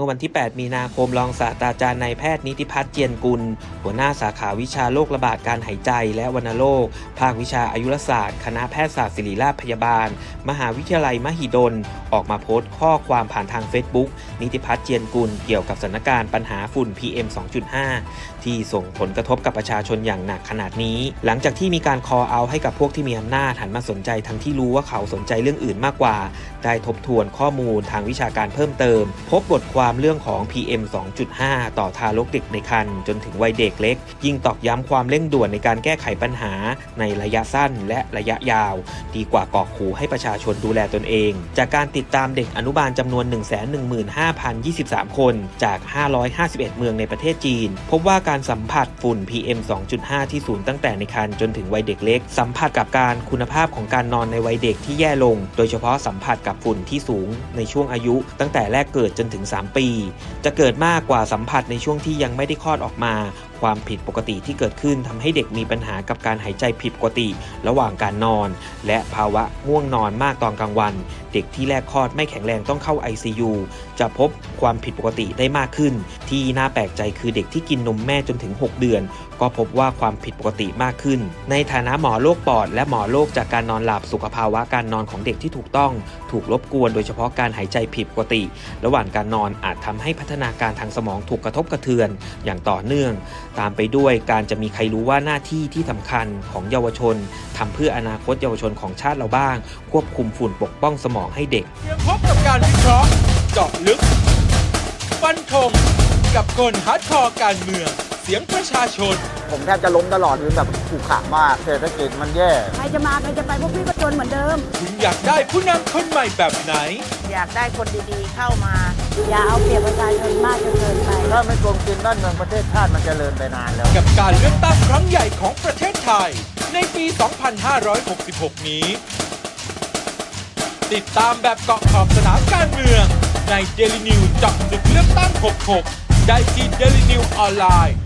มื่อวันที่ 8 มีนาคมรองศาสตราจารย์นายแพทย์นิติพัฒน์เจียนกุล หัวหน้าสาขาวิชาโรคระบาดการหายใจและวัณโรค ภาควิชาอายุรศาสตร์ คณะแพทยศาสตร์ศิริราชพยาบาล มหาวิทยาลัยมหิดล ออกมาโพสต์ข้อความผ่านทาง Facebook นิติพัฒน์เจียนกุลเกี่ยวกับสถานการณ์ปัญหาฝุ่น PM 2.5 ที่ส่งผลกระทบกับประชาชนอย่างหนักขนาดนี้ หลังจากที่มีการคอเอาให้กับพวกที่มีอำนาจหันมาสนใจทั้งที่รู้ว่าเขาสนใจเรื่องอื่นมากกว่า ได้ทบทวนข้อมูลทางวิชาการเพิ่มเติม พบบทความามเรื่องของ PM 2.5 ต่อทารกเด็กในครรภ์จนถึงวัยเด็กเล็ก ยิ่งตอกย้ำความเร่งด่วนในการแก้ไขปัญหาในระยะสั้นและระยะยาว ดีกว่ากอกขู่ให้ประชาชนดูแลตนเอง จากการติดตามเด็กอนุบาลจำนวน 115,023 คนจาก 551 เมืองในประเทศจีน พบว่าการสัมผัสฝุ่น PM 2.5 ที่ศูนย์ตั้งแต่ในครรภ์จนถึงวัยเด็กเล็ก สัมผัสกับการคุณภาพของการนอนในวัยเด็กที่แย่ลง โดยเฉพาะสัมผัสกับฝุ่นที่สูงในช่วงอายุ ตั้งแต่แรกเกิดจนถึง 3 ปีจะเกิดมากกว่าสัมผัสในช่วงที่ยังไม่ได้คลอดออกมา ความผิดปกติที่เกิดขึ้นทำให้เด็กมีปัญหากับการหายใจผิดปกติ ระหว่างการนอน และภาวะง่วงนอนมากตอนกลางวัน เด็กที่แรกคลอดไม่แข็งแรงต้องเข้า ICU จะพบความผิดปกติได้มากขึ้น ที่น่าแปลกใจคือเด็กที่กินนมแม่จนถึง 6 เดือน ก็พบว่าความผิดปกติมากขึ้น ในฐานะหมอโรคปอด และหมอโรคจากการนอนหลับสุขภาวะการนอนของเด็กที่ถูกต้อง ถูกรบกวนโดยเฉพาะการหายใจผิดปกติ ระหว่างการนอนอาจทำให้พัฒนาการทางสมองถูกกระทบกระเทือน อย่างต่อเนื่องตามไปด้วยการจะมีใครรู้ว่าหน้าที่ที่สำคัญของเยาวชนทำเพื่ออนาคตเยาวชนของชาติเราบ้าง ควบคุมฝุ่นปกป้องสมองให้เด็กเตรียมพบกับการวิเคราะห์เจาะลึกฟันธงกับคนฮาร์ดคอร์การเมือง สียงประชาชน ผมแทบจะล้มตลอดคือแบบขู่ขามากเศรษฐกิจมันแย่ ใครจะมาใครจะไปพวกพี่ก็จนเหมือนเดิม คุณอยากได้ผู้นำคนใหม่แบบไหน อยากได้คนดีๆเข้ามา อย่าเอาเปรียบประชาชนมากจนเกินไป ถ้าไม่โกงกินบ้านเมืองประเทศชาติมันจเจริญไปนานแล้ว กับการเลือกตั้งครั้งใหญ่ของประเทศไทย ในปี 2566 นี้ ติดตามแบบเกาะขอบสนามการเมือง ใน Daily News เจาะลึกเลือกตั้ง 66 ได้ที่ Daily News ออนไลน์